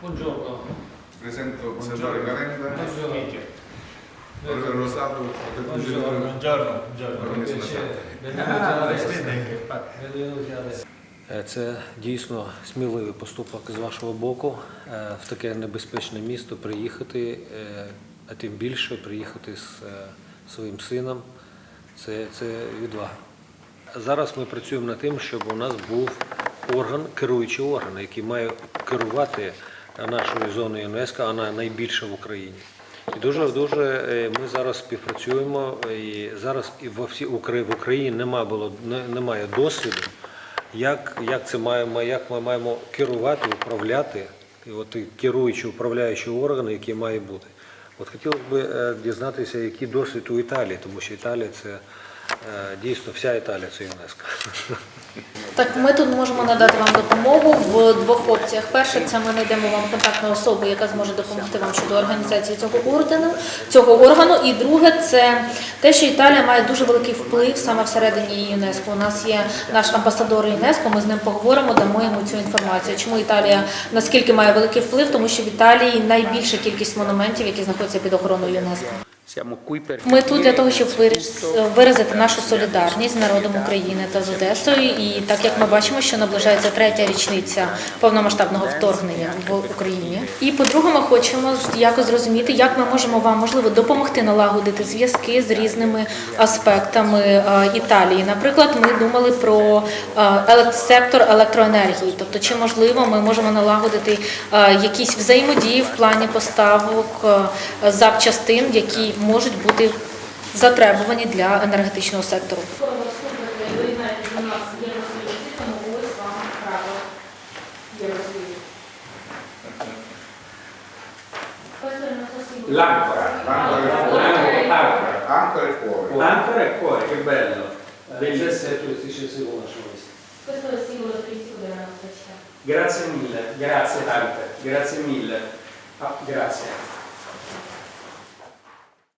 Buongiorno. Presento Senatore Calenda, Buongiorno. Rosato, Buongiorno. Buongiorno, buongiorno. Ah, destra. Е, Це дійсно сміливий поступок з вашого боку е, в таке небезпечне місто приїхати, е, а тим більше приїхати з своїм сином. Це, це відвага. Зараз ми працюємо над тим, щоб у нас був орган, керуючий орган, який має керувати нашою зоною ЮНЕСКО, вона найбільша в Україні. І дуже дуже е, ми зараз співпрацюємо. І зараз і во Украї- в Україні немає було немає досвіду, як, як це маємо, як ми маємо керувати, управляти, і от керуючі управляючі органи, які має бути. От хотілося б е, дізнатися, який досвід у Італії, тому що Італія це дійсно вся Італія це ЮНЕСКО. Так, ми тут можемо надати вам допомогу в двох опціях. Перше, це ми знайдемо вам контактну особу, яка зможе допомогти вам щодо організації цього ордену, цього органу. І друге, це те, що Італія має дуже великий вплив саме всередині ЮНЕСКО. У нас є наш амбасадор ЮНЕСКо. Ми з ним поговоримо, дамо йому цю інформацію. Чому Італія наскільки має великий вплив? Тому що в Італії найбільша кількість монументів, які знаходяться під охороною ЮНЕСКо. Ми тут для того, щоб виразити нашу солідарність з народом України та з Одесою. І так як ми бачимо, що наближається третя річниця повномасштабного вторгнення в Україні. І по-друге, ми хочемо якось зрозуміти, як ми можемо вам можливо допомогти налагодити зв'язки з різними аспектами Італії. Наприклад, ми думали про сектор електроенергії, тобто чи можливо ми можемо налагодити якісь взаємодії в плані поставок запчастин, які можуть бути затребувані для енергетичного сектору. l'ancora. L'ancora. Ancora e cuore. Ancora e cuore, che bello. Bellissimo turistica seconda civilista. Questo è il simbolo turistico della nostra città. Grazie mille, grazie tante, grazie mille. Ah, grazie.